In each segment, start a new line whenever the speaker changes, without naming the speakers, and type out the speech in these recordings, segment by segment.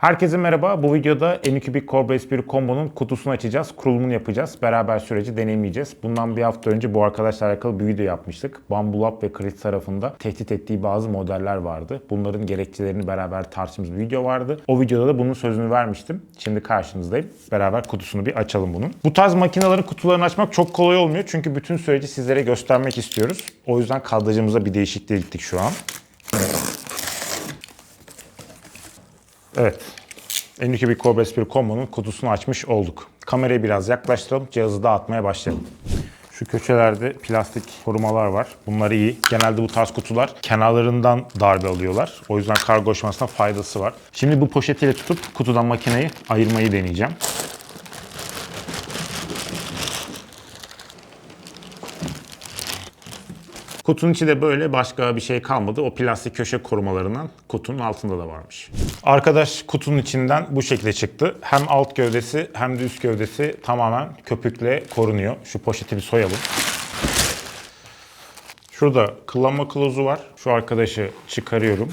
Herkese merhaba. Bu videoda Anycubic Cobra S1 Combo'nun kutusunu açacağız. Kurulumunu yapacağız. Beraber süreci deneyimleyeceğiz. Bundan bir hafta önce bu arkadaşlarla alakalı bir video yapmıştık. Bamboo Lab ve Kriz tarafında tehdit ettiği bazı modeller vardı. Bunların gerekçelerini beraber tartıştığımız bir video vardı. O videoda da bunun sözünü vermiştim. Şimdi karşınızdayım. Beraber kutusunu bir açalım bunun. Bu tarz makinelerin kutularını açmak çok kolay olmuyor. Çünkü bütün süreci sizlere göstermek istiyoruz. O yüzden kadrajımıza bir değişikliğe gittik şu an. Evet. Endüki bir Cobra S1 Combo'nun kutusunu açmış olduk. Kamerayı biraz yaklaştıralım, cihazı dağıtmaya başlayalım. Şu köşelerde plastik korumalar var. Bunlar iyi. Genelde bu tarz kutular kenarlarından darbe alıyorlar. O yüzden kargo aşamasında faydası var. Şimdi bu poşetiyle tutup kutudan makineyi ayırmayı deneyeceğim. Kutunun içi de böyle başka bir şey kalmadı. O plastik köşe korumalarından kutunun altında da varmış. Arkadaş kutunun içinden bu şekilde çıktı. Hem alt gövdesi hem de üst gövdesi tamamen köpükle korunuyor. Şu poşeti bir soyalım. Şurada kullanma kılavuzu var. Şu arkadaşı çıkarıyorum.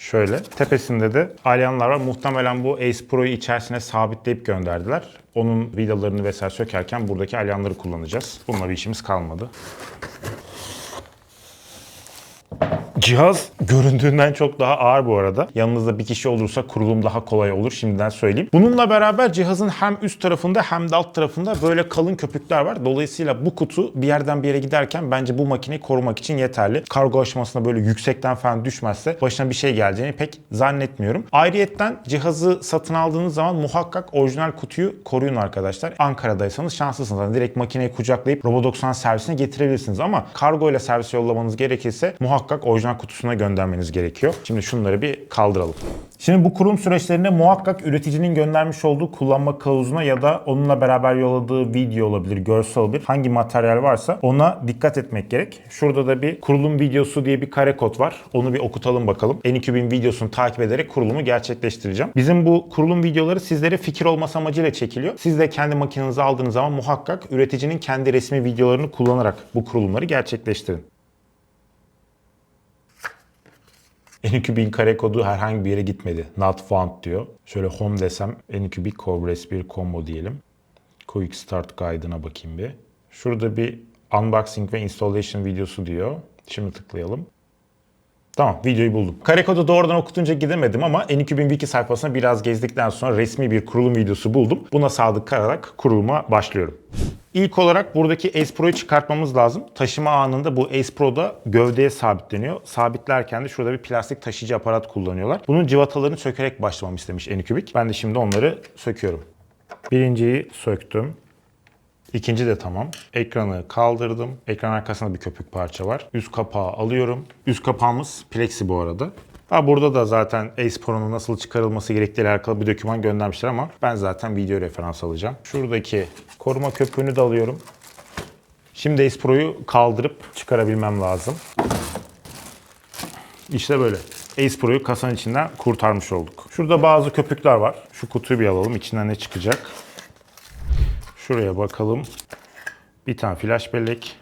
Şöyle. Tepesinde de alyanlar var. Muhtemelen bu Ace Pro'yu içerisine sabitleyip gönderdiler. Onun vidalarını vesaire sökerken buradaki alyanları kullanacağız. Bununla bir işimiz kalmadı. Cihaz göründüğünden çok daha ağır bu arada. Yanınızda bir kişi olursa kurulum daha kolay olur şimdiden söyleyeyim. Bununla beraber cihazın hem üst tarafında hem de alt tarafında böyle kalın köpükler var. Dolayısıyla bu kutu bir yerden bir yere giderken bence bu makineyi korumak için yeterli. Kargo aşamasında böyle yüksekten falan düşmezse başına bir şey geleceğini pek zannetmiyorum. Ayrıyetten cihazı satın aldığınız zaman muhakkak orijinal kutuyu koruyun arkadaşlar. Ankara'daysanız şanslısınız. Yani direkt makineyi kucaklayıp Robo90 servisine getirebilirsiniz ama kargo ile servis yollamanız gerekirse muhakkak orijinal kutusuna göndermeniz gerekiyor. Şimdi şunları bir kaldıralım. Şimdi bu kurum süreçlerinde muhakkak üreticinin göndermiş olduğu kullanma kılavuzuna ya da onunla beraber yolladığı video olabilir, görsel olabilir. Hangi materyal varsa ona dikkat etmek gerek. Şurada da bir kurulum videosu diye bir kare kod var. Onu bir okutalım bakalım. N2000 videosunu takip ederek kurulumu gerçekleştireceğim. Bizim bu kurulum videoları sizlere fikir olması amacıyla çekiliyor. Siz de kendi makinenize aldığınız zaman muhakkak üreticinin kendi resmi videolarını kullanarak bu kurulumları gerçekleştirin. N2000 kare kodu herhangi bir yere gitmedi. Not found diyor. Şöyle home desem N2000 Cobra S1 combo diyelim. Quick Start Guide'ına bakayım bir. Şurada bir unboxing ve installation videosu diyor. Şimdi tıklayalım. Tamam videoyu buldum. Kare kodu doğrudan okutunca gidemedim ama N2000 wiki sayfasına biraz gezdikten sonra resmi bir kurulum videosu buldum. Buna sadık kalarak kuruluma başlıyorum. İlk olarak buradaki Ace Pro'yu çıkartmamız lazım. Taşıma anında bu Ace Pro'da gövdeye sabitleniyor. Sabitlerken de şurada bir plastik taşıyıcı aparat kullanıyorlar. Bunun civatalarını sökerek başlamamı istemiş Anycubic. Ben de şimdi onları söküyorum. Birinciyi söktüm. İkinci de tamam. Ekranı kaldırdım. Ekran arkasında bir köpük parça var. Üst kapağı alıyorum. Üst kapağımız plexi bu arada. Ha burada da zaten Ace Pro'nun nasıl çıkarılması gerektiği alakalı bir doküman göndermişler ama ben zaten video referans alacağım. Şuradaki koruma köpüğünü de alıyorum. Şimdi Ace Pro'yu kaldırıp çıkarabilmem lazım. İşte böyle. Ace Pro'yu kasanın içinden kurtarmış olduk. Şurada bazı köpükler var. Şu kutuyu bir alalım. İçinden ne çıkacak? Şuraya bakalım. Bir tane flash bellek.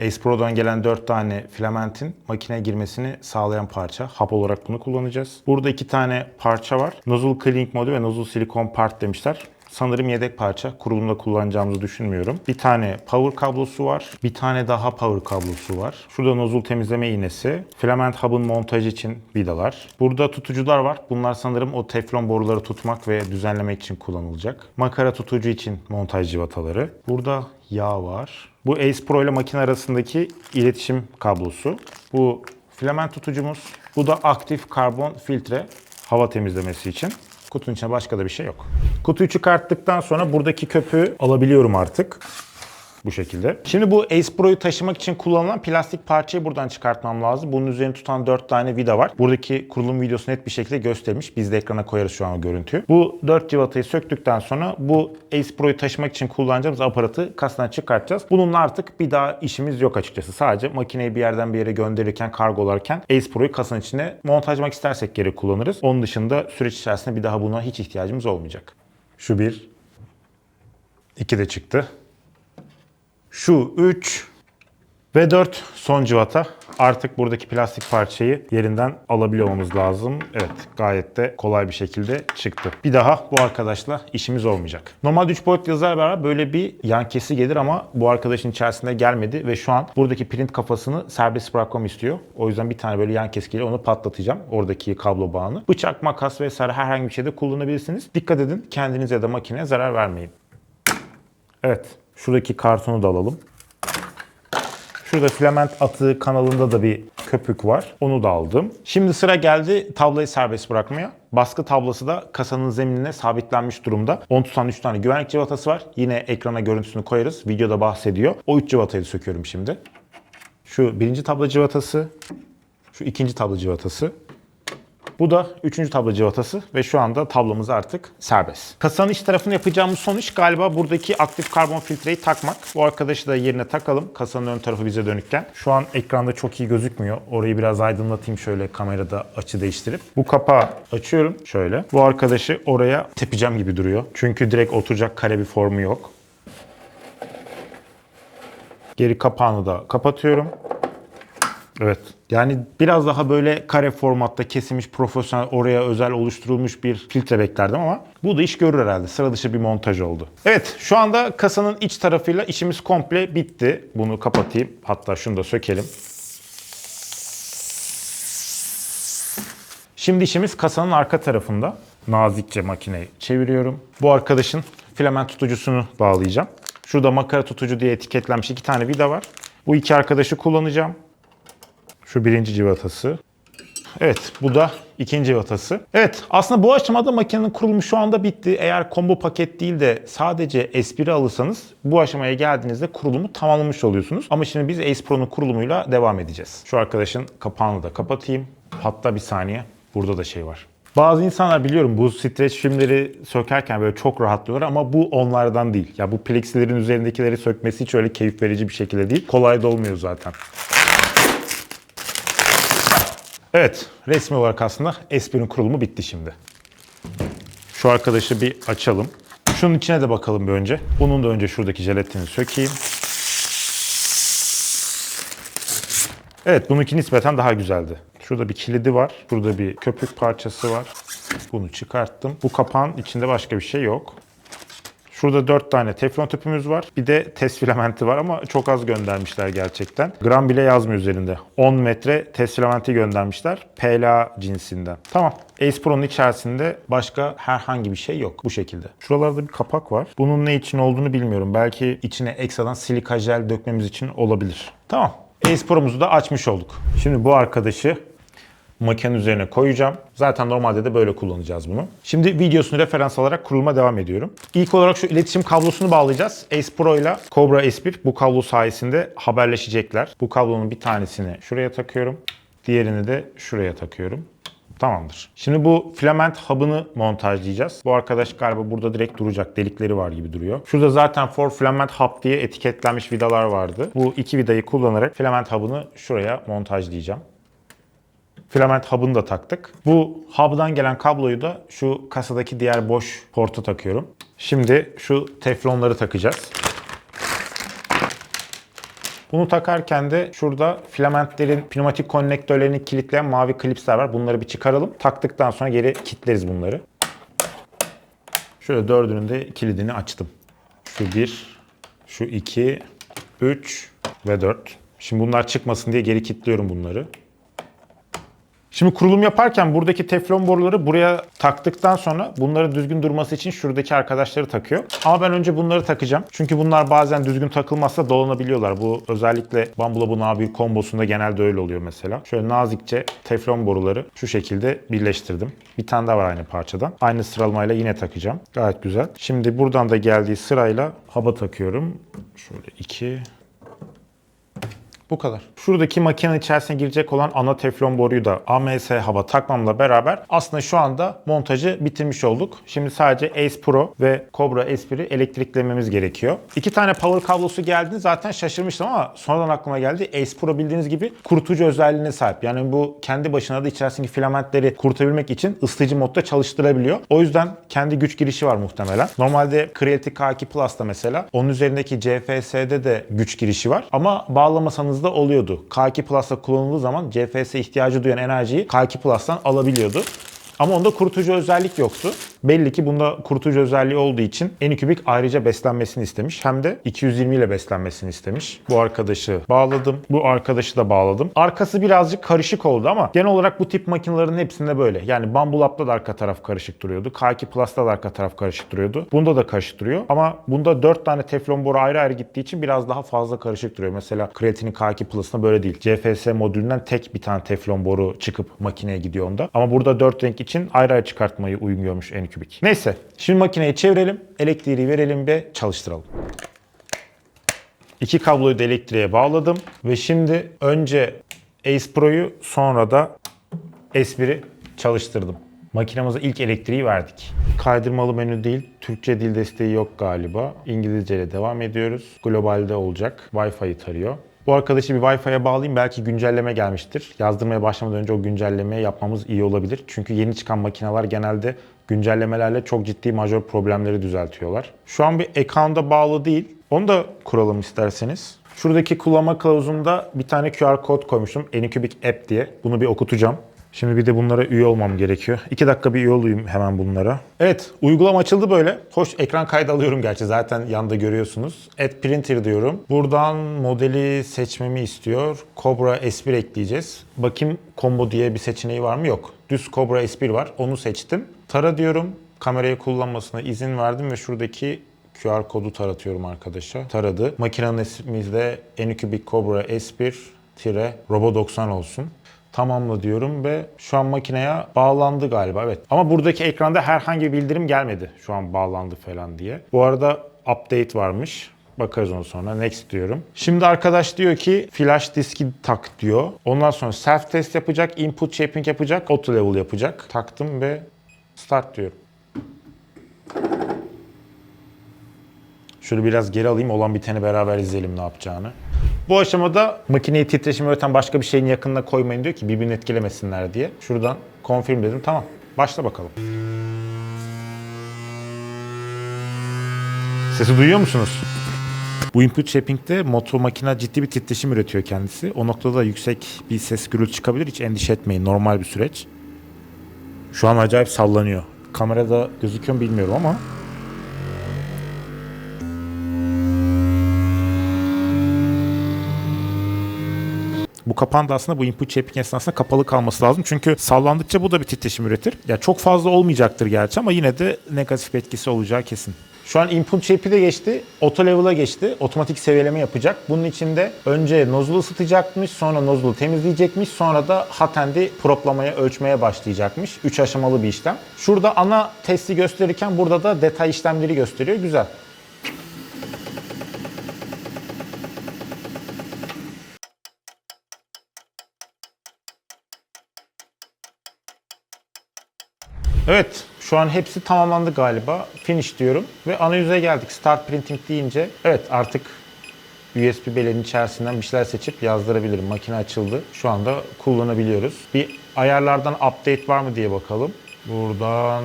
Ace Pro'dan gelen 4 tane filamentin makineye girmesini sağlayan parça. Hap olarak bunu kullanacağız. Burada iki tane parça var. Nozzle Cleaning modu ve Nozzle Silikon Part demişler. Sanırım yedek parça. Kurulumda kullanacağımızı düşünmüyorum. Bir tane power kablosu var. Bir tane daha power kablosu var. Şurada nozzle temizleme iğnesi. Filament hub'ın montajı için vidalar. Burada tutucular var. Bunlar sanırım o teflon boruları tutmak ve düzenlemek için kullanılacak. Makara tutucu için montaj civataları. Burada yağ var. Bu Ace Pro ile makine arasındaki iletişim kablosu. Bu filament tutucumuz. Bu da aktif karbon filtre hava temizlemesi için. Kutunun içinde başka da bir şey yok. Kutuyu çıkarttıktan sonra buradaki köpüğü alabiliyorum artık. Bu şekilde. Şimdi bu Ace Pro'yu taşımak için kullanılan plastik parçayı buradan çıkartmam lazım. Bunun üzerine tutan 4 tane vida var. Buradaki kurulum videosu net bir şekilde göstermiş. Biz de ekrana koyarız şu an o görüntüyü. Bu 4 civatayı söktükten sonra bu Ace Pro'yu taşımak için kullanacağımız aparatı kasadan çıkartacağız. Bununla artık bir daha işimiz yok açıkçası. Sadece makineyi bir yerden bir yere gönderirken, kargolarken Ace Pro'yu kasanın içine montajlamak istersek geri kullanırız. Onun dışında süreç içerisinde bir daha buna hiç ihtiyacımız olmayacak. Şu bir. iki de çıktı. Şu 3 Ve 4 son civata. Artık buradaki plastik parçayı yerinden alabiliyor olmamız lazım. Evet gayet de kolay bir şekilde çıktı. Bir daha bu arkadaşla işimiz olmayacak. Normalde 3 boyutlu yazılar beraber böyle bir yan kesi gelir ama bu arkadaşın içerisinde gelmedi ve şu an buradaki print kafasını serbest bırakmamı istiyor. O yüzden bir tane böyle yan keskiyle onu patlatacağım. Oradaki kablo bağını. Bıçak, makas vesaire herhangi bir şeyde kullanabilirsiniz. Dikkat edin kendinize da makineye zarar vermeyin. Evet şuradaki kartonu da alalım. Şurada filament atığı kanalında da bir köpük var. Onu da aldım. Şimdi sıra geldi tablayı serbest bırakmaya. Baskı tablası da kasanın zeminine sabitlenmiş durumda. 10 tutan 3 tane güvenlik civatası var. Yine ekrana görüntüsünü koyarız. Videoda bahsediyor. O 3 civatayı söküyorum şimdi. Şu birinci tabla civatası. Şu ikinci tabla civatası. Bu da üçüncü tablo civatası ve şu anda tablomuz artık serbest. Kasanın iç tarafını yapacağımız son iş galiba buradaki aktif karbon filtreyi takmak. Bu arkadaşı da yerine takalım. Kasanın ön tarafı bize dönükken. Şu an ekranda çok iyi gözükmüyor. Orayı biraz aydınlatayım şöyle kamerada açı değiştirip. Bu kapağı açıyorum şöyle. Bu arkadaşı oraya tepeceğim gibi duruyor. Çünkü direkt oturacak kare bir formu yok. Geri kapağını da kapatıyorum. Evet. Yani biraz daha böyle kare formatta kesilmiş, profesyonel, oraya özel oluşturulmuş bir filtre beklerdim ama bu da iş görür herhalde. Sıra dışı bir montaj oldu. Evet, şu anda kasanın iç tarafıyla işimiz komple bitti. Bunu kapatayım. Hatta şunu da sökelim. Şimdi işimiz kasanın arka tarafında. Nazikçe makineyi çeviriyorum. Bu arkadaşın filament tutucusunu bağlayacağım. Şurada makara tutucu diye etiketlenmiş iki tane vida var. Bu iki arkadaşı kullanacağım. Şu birinci civatası. Evet bu da ikinci civatası. Evet aslında bu aşamada makinenin kurulumu şu anda bitti. Eğer combo paket değil de sadece espri alırsanız bu aşamaya geldiğinizde kurulumu tamamlamış oluyorsunuz. Ama şimdi biz Ace Pro'nun kurulumuyla devam edeceğiz. Şu arkadaşın kapağını da kapatayım. Hatta bir saniye burada da şey var. Bazı insanlar biliyorum bu streç filmleri sökerken böyle çok rahatlıyorlar ama bu onlardan değil. Ya bu plexilerin üzerindekileri sökmesi hiç öyle keyif verici bir şekilde değil. Kolay da olmuyor zaten. Evet, resmi olarak aslında Espir'in kurulumu bitti şimdi. Şu arkadaşı bir açalım. Şunun içine de bakalım bir önce. Bunun da önce şuradaki jelatini sökeyim. Evet, bununki nispeten daha güzeldi. Şurada bir kilidi var. Burada bir köpük parçası var. Bunu çıkarttım. Bu kapağın içinde başka bir şey yok. Şurada 4 tane teflon tüpümüz var. Bir de test filamenti var ama çok az göndermişler gerçekten. Gram bile yazmıyor üzerinde. 10 metre test filamenti göndermişler. PLA cinsinden. Tamam. Ace Pro'nun içerisinde başka herhangi bir şey yok bu şekilde. Şuralarda bir kapak var. Bunun ne için olduğunu bilmiyorum. Belki içine ekstradan silika jel dökmemiz için olabilir. Tamam. Ace Pro'muzu da açmış olduk. Şimdi bu arkadaşı makinenin üzerine koyacağım. Zaten normalde de böyle kullanacağız bunu. Şimdi videosunu referans alarak kuruluma devam ediyorum. İlk olarak şu iletişim kablosunu bağlayacağız. Ace Pro ile Cobra S1 bu kablo sayesinde haberleşecekler. Bu kablonun bir tanesini şuraya takıyorum. Diğerini de şuraya takıyorum. Tamamdır. Şimdi bu filament hub'ını montajlayacağız. Bu arkadaş galiba burada direkt duracak. Delikleri var gibi duruyor. Şurada zaten for filament hub diye etiketlenmiş vidalar vardı. Bu iki vidayı kullanarak filament hub'ını şuraya montajlayacağım. Filament hub'ını da taktık. Bu hub'dan gelen kabloyu da şu kasadaki diğer boş porta takıyorum. Şimdi şu teflonları takacağız. Bunu takarken de şurada filamentlerin pneumatik konnektörlerini kilitleyen mavi klipsler var. Bunları bir çıkaralım. Taktıktan sonra geri kilitleriz bunları. Şöyle dördünün de kilidini açtım. Şu bir, şu iki, üç ve dört. Şimdi bunlar çıkmasın diye geri kilitliyorum bunları. Şimdi kurulum yaparken buradaki teflon boruları buraya taktıktan sonra bunların düzgün durması için şuradaki arkadaşları takıyor. Ama ben önce bunları takacağım. Çünkü bunlar bazen düzgün takılmazsa dolanabiliyorlar. Bu özellikle Bambulabun A1 kombosunda genelde öyle oluyor mesela. Şöyle nazikçe teflon boruları şu şekilde birleştirdim. Bir tane daha var aynı parçadan. Aynı sıralamayla yine takacağım. Gayet güzel. Şimdi buradan da geldiği sırayla haba takıyorum. Şöyle iki, bu kadar. Şuradaki makinenin içerisine girecek olan ana teflon boruyu da AMS hava takmamla beraber aslında şu anda montajı bitirmiş olduk. Şimdi sadece Ace Pro ve Cobra S1'i elektriklememiz gerekiyor. İki tane power kablosu geldiğinde zaten şaşırmıştım ama sonradan aklıma geldi. Ace Pro bildiğiniz gibi kurutucu özelliğine sahip. Yani bu kendi başına da içerisindeki filamentleri kurutabilmek için ısıtıcı modda çalıştırabiliyor. O yüzden kendi güç girişi var muhtemelen. Normalde Creality K2 Plus'ta mesela onun üzerindeki CFS'de de güç girişi var. Ama bağlamasanız da cihazımızda oluyordu. K2 Plus'ta kullanıldığı zaman CFS ihtiyacı duyan enerjiyi K2 Plus'tan alabiliyordu. Ama onda kurutucu özellik yoktu. Belli ki bunda kurutucu özelliği olduğu için Anycubic ayrıca beslenmesini istemiş. Hem de 220 ile beslenmesini istemiş. Bu arkadaşı bağladım. Bu arkadaşı da bağladım. Arkası birazcık karışık oldu ama genel olarak bu tip makinelerin hepsinde böyle. Yani Bumble Lab'da da arka taraf karışık duruyordu. K2 Plus'ta da arka taraf karışık duruyordu. Bunda da karışık duruyor. Ama bunda 4 tane teflon boru ayrı ayrı gittiği için biraz daha fazla karışık duruyor. Mesela Creatine'in K2 Plus'ında böyle değil. CFS modülünden tek bir tane teflon boru çıkıp makineye gidiyor onda. Ama burada 4 renk için ayrı ayrı çıkartmayı uymuyormuş Anycubic. Neyse şimdi makineyi çevirelim, elektriği verelim ve çalıştıralım. İki kabloyu da elektriğe bağladım ve şimdi önce Ace Pro'yu sonra da S1'i çalıştırdım. Makinemize ilk elektriği verdik. Kaydırmalı menü değil, Türkçe dil desteği yok galiba. İngilizce ile devam ediyoruz. Globalde olacak. Wi-Fi'yi tarıyor. Bu arkadaşı bir Wi-Fi'ye bağlayayım. Belki güncelleme gelmiştir. Yazdırmaya başlamadan önce o güncellemeyi yapmamız iyi olabilir. Çünkü yeni çıkan makineler genelde güncellemelerle çok ciddi majör problemleri düzeltiyorlar. Şu an bir account'a bağlı değil. Onu da kuralım isterseniz. Şuradaki kullanma kılavuzunda bir tane QR kod koymuştum. Anycubic App diye. Bunu bir okutacağım. Şimdi bir de bunlara üye olmam gerekiyor. 2 dakika bir üye olayım hemen bunlara. Evet, uygulama açıldı böyle. Hoş ekran kaydı alıyorum gerçi zaten yanda görüyorsunuz. Add printer diyorum. Buradan modeli seçmemi istiyor. Cobra S1 ekleyeceğiz. Bakayım combo diye bir seçeneği var mı? Yok. Düz Cobra S1 var. Onu seçtim. Tara diyorum. Kamerayı kullanmasına izin verdim ve şuradaki QR kodu taratıyorum arkadaşa. Taradı. Makinenin ismi de Anycubic Cobra S1-Robo 90 olsun tamamla diyorum ve şu an makineye bağlandı galiba. Evet. Ama buradaki ekranda herhangi bir bildirim gelmedi. Şu an bağlandı falan diye. Bu arada update varmış. Bakarız onu sonra. Next diyorum. Şimdi arkadaş diyor ki flash diski tak diyor. Ondan sonra self test yapacak, input shaping yapacak, auto level yapacak. Taktım ve start diyorum. Şöyle biraz geri alayım olan biteni beraber izleyelim ne yapacağını. Bu aşamada makineyi titreşim üreten başka bir şeyin yakınına koymayın diyor ki birbirini etkilemesinler diye. Şuradan confirm dedim. Tamam. Başla bakalım. Sesi duyuyor musunuz? Bu input shaping'de motor makine ciddi bir titreşim üretiyor kendisi. O noktada da yüksek bir ses gürültü çıkabilir. Hiç endişe etmeyin. Normal bir süreç. Şu an acayip sallanıyor. Kamerada gözüküyor mu bilmiyorum ama Bu kapağın da aslında bu input shaping esnasında kapalı kalması lazım. Çünkü sallandıkça bu da bir titreşim üretir. Ya çok fazla olmayacaktır gerçi ama yine de negatif etkisi olacağı kesin. Şu an input shape'i de geçti. Auto level'a geçti. Otomatik seviyeleme yapacak. Bunun için de önce nozzle'ı ısıtacakmış, sonra nozzle'ı temizleyecekmiş, sonra da hot end'i proplamaya, ölçmeye başlayacakmış. 3 aşamalı bir işlem. Şurada ana testi gösterirken burada da detay işlemleri gösteriyor. Güzel. Evet, şu an hepsi tamamlandı galiba. Finish diyorum ve ana yüze geldik. Start printing deyince evet artık USB belenin içerisinden bir şeyler seçip yazdırabilirim. Makine açıldı. Şu anda kullanabiliyoruz. Bir ayarlardan update var mı diye bakalım. Buradan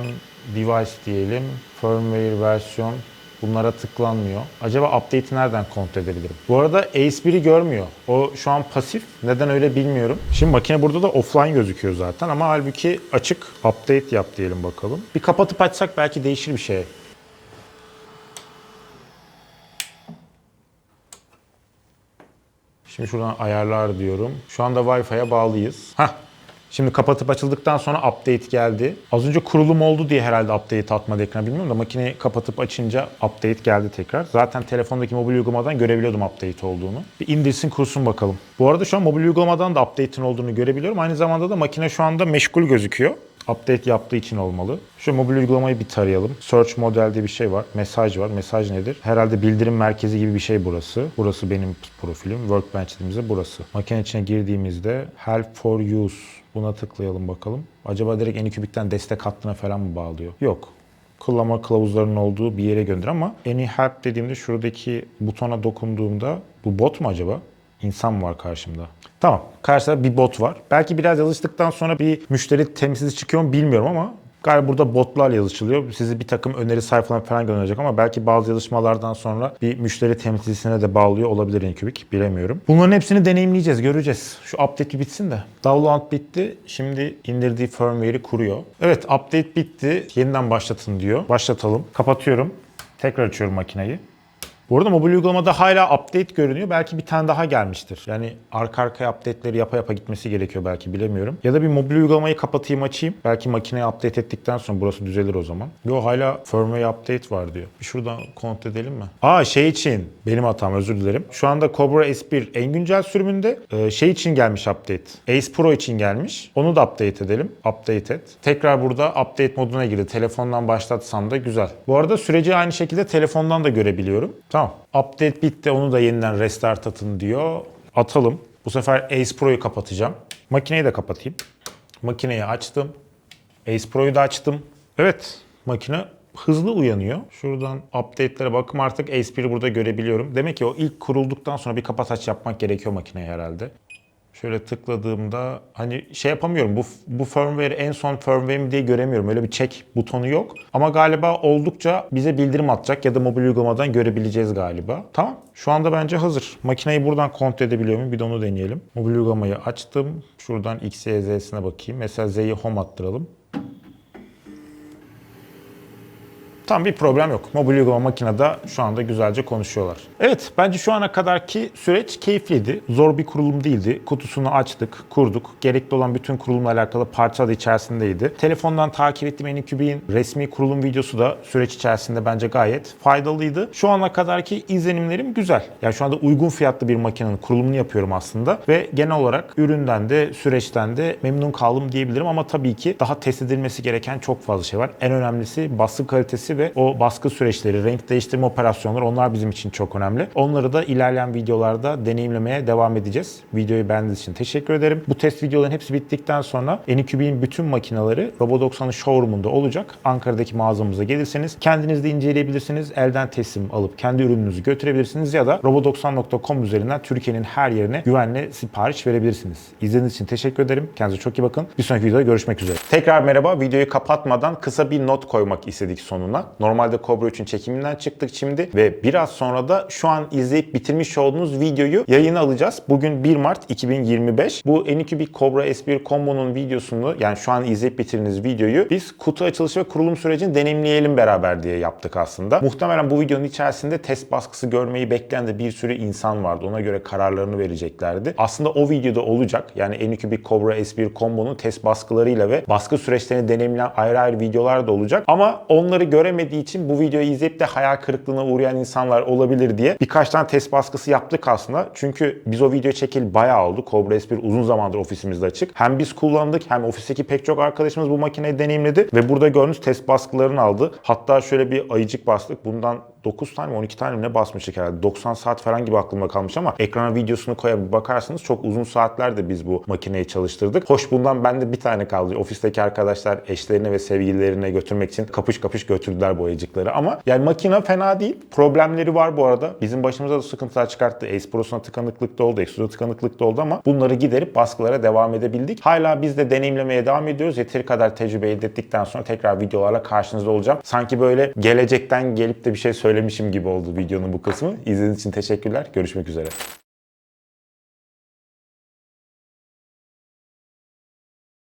device diyelim. Firmware versiyon Bunlara tıklanmıyor. Acaba update'i nereden kontrol edebilirim? Bu arada ACE1'i görmüyor. O şu an pasif. Neden öyle bilmiyorum. Şimdi makine burada da offline gözüküyor zaten ama halbuki açık. Update yap diyelim bakalım. Bir kapatıp açsak belki değişir bir şey. Şimdi şuradan ayarlar diyorum. Şu anda Wi-Fi'ye bağlıyız. Hah Şimdi kapatıp açıldıktan sonra update geldi. Az önce kurulum oldu diye herhalde update atmadı ekran bilmiyorum da makineyi kapatıp açınca update geldi tekrar. Zaten telefondaki mobil uygulamadan görebiliyordum update olduğunu. Bir indirsin kursun bakalım. Bu arada şu an mobil uygulamadan da update'in olduğunu görebiliyorum. Aynı zamanda da makine şu anda meşgul gözüküyor. Update yaptığı için olmalı. Şu mobil uygulamayı bir tarayalım. Search model diye bir şey var. Mesaj var. Mesaj nedir? Herhalde bildirim merkezi gibi bir şey burası. Burası benim profilim. Workbench dediğimizde burası. Makine içine girdiğimizde Help for Use Buna tıklayalım bakalım. Acaba direkt Anycubic'ten destek hattına falan mı bağlıyor? Yok. Kullanma kılavuzlarının olduğu bir yere gönder ama Any Help dediğimde şuradaki butona dokunduğumda bu bot mu acaba? İnsan mı var karşımda? Tamam. Karşıda bir bot var. Belki biraz alıştıktan sonra bir müşteri temsilcisi çıkıyor mu bilmiyorum ama Galiba burada botlarla yazışılıyor. Sizi bir takım öneri sayfalarına falan gönderecek ama belki bazı yazışmalardan sonra bir müşteri temsilcisine de bağlıyor olabilir Enkübik. Bilemiyorum. Bunların hepsini deneyimleyeceğiz, göreceğiz. Şu update bitsin de. Download bitti. Şimdi indirdiği firmware'i kuruyor. Evet update bitti. Yeniden başlatın diyor. Başlatalım. Kapatıyorum. Tekrar açıyorum makineyi. Bu arada mobil uygulamada hala update görünüyor. Belki bir tane daha gelmiştir. Yani arka arkaya update'leri yapa yapa gitmesi gerekiyor belki bilemiyorum. Ya da bir mobil uygulamayı kapatayım açayım. Belki makineyi update ettikten sonra burası düzelir o zaman. Yo hala firmware update var diyor. Bir şuradan kontrol edelim mi? Aa şey için benim hatam özür dilerim. Şu anda Cobra S1 en güncel sürümünde e, şey için gelmiş update. Ace Pro için gelmiş. Onu da update edelim. Update et. Tekrar burada update moduna girdi. Telefondan başlatsam da güzel. Bu arada süreci aynı şekilde telefondan da görebiliyorum. Tamam. Update bitti. Onu da yeniden restart atın diyor. Atalım. Bu sefer Ace Pro'yu kapatacağım. Makineyi de kapatayım. Makineyi açtım. Ace Pro'yu da açtım. Evet. Makine hızlı uyanıyor. Şuradan update'lere bakım artık Ace 1'i burada görebiliyorum. Demek ki o ilk kurulduktan sonra bir kapat aç yapmak gerekiyor makineye herhalde. Şöyle tıkladığımda hani şey yapamıyorum. Bu bu firmware en son firmware mi diye göremiyorum. Öyle bir check butonu yok. Ama galiba oldukça bize bildirim atacak ya da mobil uygulamadan görebileceğiz galiba. Tamam. Şu anda bence hazır. Makineyi buradan kontrol edebiliyor muyum? Bir de onu deneyelim. Mobil uygulamayı açtım. Şuradan X, bakayım. Mesela Z'yi home attıralım. Tam bir problem yok. Mobil uygulama makinede şu anda güzelce konuşuyorlar. Evet, bence şu ana kadarki süreç keyifliydi. Zor bir kurulum değildi. Kutusunu açtık, kurduk. Gerekli olan bütün kurulumla alakalı parça da içerisindeydi. Telefondan takip ettiğim Anycubic resmi kurulum videosu da süreç içerisinde bence gayet faydalıydı. Şu ana kadarki izlenimlerim güzel. Yani şu anda uygun fiyatlı bir makinenin kurulumunu yapıyorum aslında ve genel olarak üründen de süreçten de memnun kaldım diyebilirim ama tabii ki daha test edilmesi gereken çok fazla şey var. En önemlisi baskı kalitesi ve o baskı süreçleri, renk değiştirme operasyonları onlar bizim için çok önemli. Onları da ilerleyen videolarda deneyimlemeye devam edeceğiz. Videoyu beğendiğiniz için teşekkür ederim. Bu test videoların hepsi bittikten sonra Anycubic'in bütün makineleri Robo90'ın showroom'unda olacak. Ankara'daki mağazamıza gelirseniz kendiniz de inceleyebilirsiniz. Elden teslim alıp kendi ürününüzü götürebilirsiniz ya da robo90.com üzerinden Türkiye'nin her yerine güvenle sipariş verebilirsiniz. İzlediğiniz için teşekkür ederim. Kendinize çok iyi bakın. Bir sonraki videoda görüşmek üzere. Tekrar merhaba. Videoyu kapatmadan kısa bir not koymak istedik sonuna. Normalde Cobra 3'ün çekiminden çıktık şimdi ve biraz sonra da şu an izleyip bitirmiş olduğunuz videoyu yayına alacağız. Bugün 1 Mart 2025. Bu Anycubic Cobra S1 Combo'nun videosunu yani şu an izleyip bitirdiğiniz videoyu biz kutu açılışı ve kurulum sürecini deneyimleyelim beraber diye yaptık aslında. Muhtemelen bu videonun içerisinde test baskısı görmeyi bekleyen de bir sürü insan vardı. Ona göre kararlarını vereceklerdi. Aslında o videoda olacak. Yani Anycubic Cobra S1 Combo'nun test baskılarıyla ve baskı süreçlerini deneyimleyen ayrı ayrı videolar da olacak. Ama onları göremediği için bu videoyu izleyip de hayal kırıklığına uğrayan insanlar olabilir diye birkaç tane test baskısı yaptık aslında. Çünkü biz o video çekil bayağı oldu. Cobra S1 uzun zamandır ofisimizde açık. Hem biz kullandık hem ofisteki pek çok arkadaşımız bu makineyi deneyimledi ve burada gördüğünüz test baskılarını aldı. Hatta şöyle bir ayıcık bastık. Bundan 9 tane mi 12 tane mi ne basmıştık herhalde. 90 saat falan gibi aklımda kalmış ama ekrana videosunu koyup bakarsanız çok uzun saatlerde biz bu makineyi çalıştırdık. Hoş bundan bende bir tane kaldı. Ofisteki arkadaşlar eşlerine ve sevgililerine götürmek için kapış kapış götürdüler bu ayıcıkları. Ama yani makine fena değil. Problemleri var bu arada. Bizim başımıza da sıkıntılar çıkarttı. Ace Pro'suna tıkanıklık da oldu. Exodus'a tıkanıklık da oldu ama bunları giderip baskılara devam edebildik. Hala biz de deneyimlemeye devam ediyoruz. Yeteri kadar tecrübe elde sonra tekrar videolarla karşınızda olacağım. Sanki böyle gelecekten gelip de bir şey söylemişim gibi oldu videonun bu kısmı. İzlediğiniz için teşekkürler. Görüşmek üzere.